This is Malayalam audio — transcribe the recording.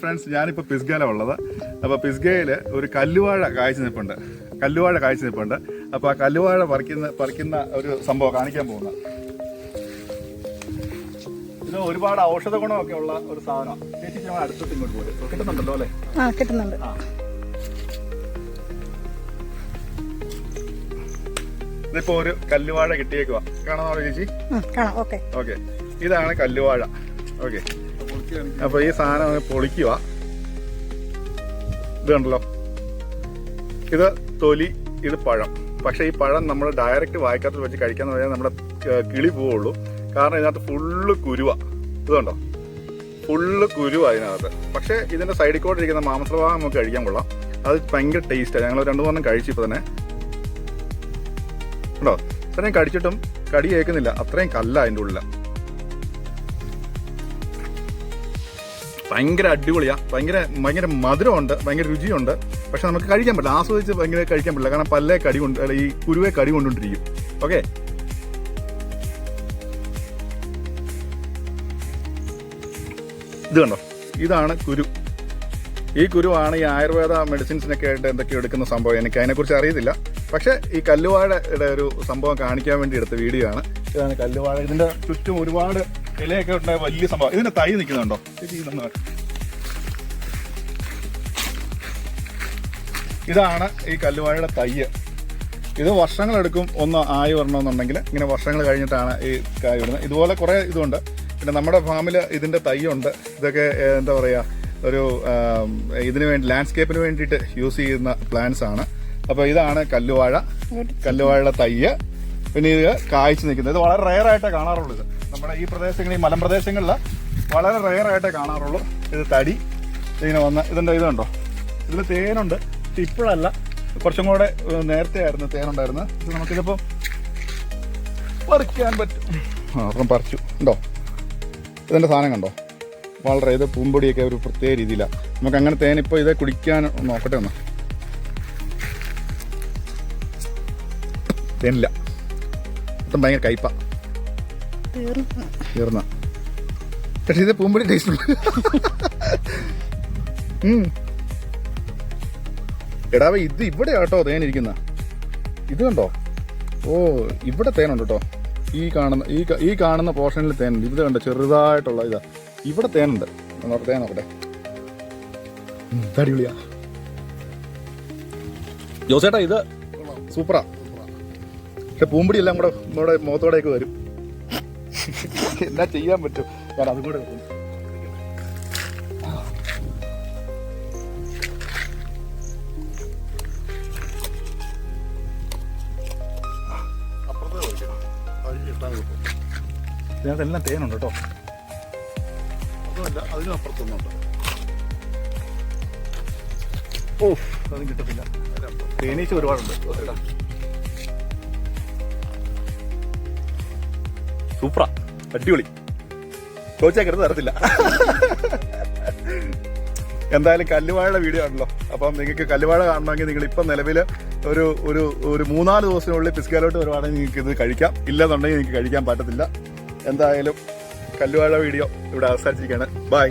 ഫ്രണ്ട്സ് ഞാനിപ്പോൾ പിസ്ഗയിലാണ് ഉള്ളത്. അപ്പോൾ പിസ്ഗയിൽ ഒരു കല്ലുവാഴ കാഴ്ച നിൽപ്പുണ്ട് കല്ലുവാഴ കാഴ്ച നിൽപ്പുണ്ട് അപ്പോൾ ആ കല്ലുവാഴ പറിക്കുന്ന പറിക്കുന്ന ഒരു സംഭവം കാണിക്കാൻ പോകുന്നത് ഇത് ഒരുപാട് ഔഷധ ഗുണമൊക്കെ ഉള്ള ഒരു സാധനം. ചേച്ചി ഞങ്ങൾ അടുത്തോട്ട് ഇങ്ങോട്ട് പോലും കിട്ടുന്നുണ്ടല്ലോ അല്ലേ? ആ കിട്ടുന്നുണ്ട്. ഇതിപ്പോ ഒരു കല്ലുവാഴ കിട്ടിയേക്കുവാ. കാണാമോ ചേച്ചി? കാണാം. ഓക്കെ. ഓക്കെ. ഇതാണ് കല്ലുവാഴ. ഓക്കെ. അപ്പൊ ഈ സാധനം പൊളിക്കുക. ഇത് കണ്ടല്ലോ. ഇത് തൊലി ഇത് പഴം. പക്ഷെ ഈ പഴം നമ്മൾ ഡയറക്റ്റ് വായിക്കാത്ത വെച്ച് കഴിക്കാന്ന് പറഞ്ഞാൽ നമ്മുടെ കിളി പോവുള്ളൂ. കാരണം ഇതിനകത്ത് ഫുള്ള് കുരുവ. ഇതുണ്ടോ ഫുള്ള് കുരുവ അതിനകത്ത് പക്ഷെ ഇതിന്റെ സൈഡിൽ കൂടെ ഇരിക്കുന്ന മാംസഭാഗം നമുക്ക് കഴിക്കാൻ കൊള്ളാം. അത് ഭയങ്കര ടേസ്റ്റാണ് ഞങ്ങൾ രണ്ടു മൂന്നും കഴിച്ചു ഇപ്പൊ തന്നെ. ഉണ്ടോ ഇത്രയും കടിച്ചിട്ടും കടി കേൾക്കുന്നില്ല. അത്രയും കല്ല അതിന്റെ ഉള്ളിൽ ഭയങ്കര അടിപൊളിയാ. ഭയങ്കര ഭയങ്കര മധുരമുണ്ട് ഭയങ്കര രുചിയുണ്ട്. പക്ഷെ നമുക്ക് കഴിക്കാൻ പറ്റില്ല. ആസ്വദിച്ച് ഭയങ്കര കഴിക്കാൻ പറ്റില്ല. കാരണം പല്ലേ കടി കൊണ്ട് ഈ കുരുവെ കടി കൊണ്ടുകൊണ്ടിരിക്കും ഓക്കെ? ഇത് കണ്ടോ? ഇതാണ് കുരു. ഈ കുരുവാണ് ഈ ആയുർവേദ മെഡിസിൻസിനൊക്കെ ആയിട്ട് എന്തൊക്കെയോ എടുക്കുന്ന സംഭവം. എനിക്ക് അതിനെക്കുറിച്ച് അറിയത്തില്ല. പക്ഷേ ഈ കല്ലുവാഴയുടെ ഒരു സംഭവം കാണിക്കാൻ വേണ്ടി എടുത്ത വീഡിയോ ആണ്. ഇതാണ് കല്ലുവാഴ. ഇതിന്റെ ചുറ്റും ഒരുപാട് ഇലയൊക്കെ ഉണ്ടായ വലിയ സംഭവം. ഇതിന്റെ തൈ നിൽക്കുന്നുണ്ടോ ഇത് ഇതാണ് ഈ കല്ലുവാഴയുടെ തയ്യ് ഇത് വർഷങ്ങളെടുക്കും ഒന്ന് ആയി വരണമെന്നുണ്ടെങ്കിൽ ഇങ്ങനെ വർഷങ്ങൾ കഴിഞ്ഞിട്ടാണ് ഈ കായ് വരുന്നത് ഇതുപോലെ കുറേ ഇതുണ്ട്. പിന്നെ നമ്മുടെ ഫാമിൽ ഇതിന്റെ തയ്യുണ്ട് ഇതൊക്കെ എന്താ പറയുക ഒരു ഇതിനു വേണ്ടി ലാൻഡ്സ്കേപ്പിന് വേണ്ടിയിട്ട് യൂസ് ചെയ്യുന്ന പ്ലാന്റ്സ് ആണ്. അപ്പോൾ ഇതാണ് കല്ലുവാഴ. കല്ലുവാഴയുടെ തയ്യ് പിന്നെ ഇത് കായ്ച്ചു നിൽക്കുന്നത്. ഇത് വളരെ റെയർ ആയിട്ടേ കാണാറുള്ളൂ ഇത്. നമ്മുടെ ഈ പ്രദേശങ്ങളിൽ മലമ്പ്രദേശങ്ങളിൽ വളരെ റയറായിട്ടേ കാണാറുള്ളൂ. ഇത് തടി ഇങ്ങനെ വന്ന് ഇതിന്റെ ഇതുണ്ടോ ഇതിൽ തേനുണ്ട്. പക്ഷെ ഇപ്പോഴല്ല. കുറച്ചും കൂടെ നേരത്തെ ആയിരുന്നു തേനുണ്ടായിരുന്നത്. ഇത് നമുക്കിതിപ്പോൾ പറിക്കാൻ പറ്റും. പറിച്ചു. ഉണ്ടോ ഇതിന്റെ സാധനം കണ്ടോ? വളരെ ഇത് പൂമ്പൊടിയൊക്കെ ഒരു പ്രത്യേക രീതിയിലാണ് നമുക്ക് അങ്ങനെ തേൻ ഇപ്പോൾ ഇതേ കുടിക്കാൻ നോക്കട്ടെ ഒന്ന്. തേനില്ല. ഇപ്പം ഭയങ്കര കയ്പ. തീർന്നു പക്ഷെ ഇത് പൂമ്പൊടി ടേസ്റ്റ് ഉണ്ട്. എടാവ എടാ ഇത് ഇവിടെ കേട്ടോ തേൻ ഇരിക്കുന്ന ഇത് കണ്ടോ? ഓ ഇവിടെ തേനുണ്ട് കേട്ടോ ഈ കാണുന്ന ഈ ഈ കാണുന്ന പോർഷനിൽ തേനുണ്ട്. ഇത് കണ്ടോ? ചെറുതായിട്ടുള്ള ഇതാ. ഇവിടെ തേനുണ്ട്. തേൻ നോക്കട്ടെ. അടിപൊളിയാ. ജോസേട്ടാ ഇത് സൂപ്പറാ. പക്ഷെ പൂമ്പടി എല്ലാം കൂടെ നമ്മുടെ മുഖത്തോടേക്ക് വരും. എന്നാ ചെയ്യാൻ പറ്റും? ഞാൻ അതും കൂടെ. ഇതിനകത്തെല്ലാം തേനുണ്ട് കേട്ടോ. അതുമല്ല അതിനും അപ്പുറത്തൊന്നുണ്ട് ഓ അതും കിട്ടത്തില്ല. തേനീച്ച ഒരുപാടുണ്ട്. കേട്ടോ. സൂപ്പറാ. അടിപൊളി. ചോദിച്ചാൽ തരത്തില്ല. എന്തായാലും കല്ലുവാഴയുടെ വീഡിയോ ആണല്ലോ. അപ്പം നിങ്ങൾക്ക് കല്ലുവാഴ കാണണമെങ്കിൽ നിങ്ങൾ ഇപ്പം നിലവിൽ ഒരു ഒരു ഒരു മൂന്നാൽ ദിവസത്തിനുള്ളിൽ പിസ്കാലോട്ട് വരുവാണെങ്കിൽ നിങ്ങൾക്ക് ഇത് കഴിക്കാം. ഇല്ലെന്നുണ്ടെങ്കിൽ നിങ്ങൾക്ക് കഴിക്കാൻ പറ്റത്തില്ല. എന്തായാലും കല്ലുവാഴ വീഡിയോ ഇവിടെ അവസാനിച്ചിരിക്കുകയാണ്. ബൈ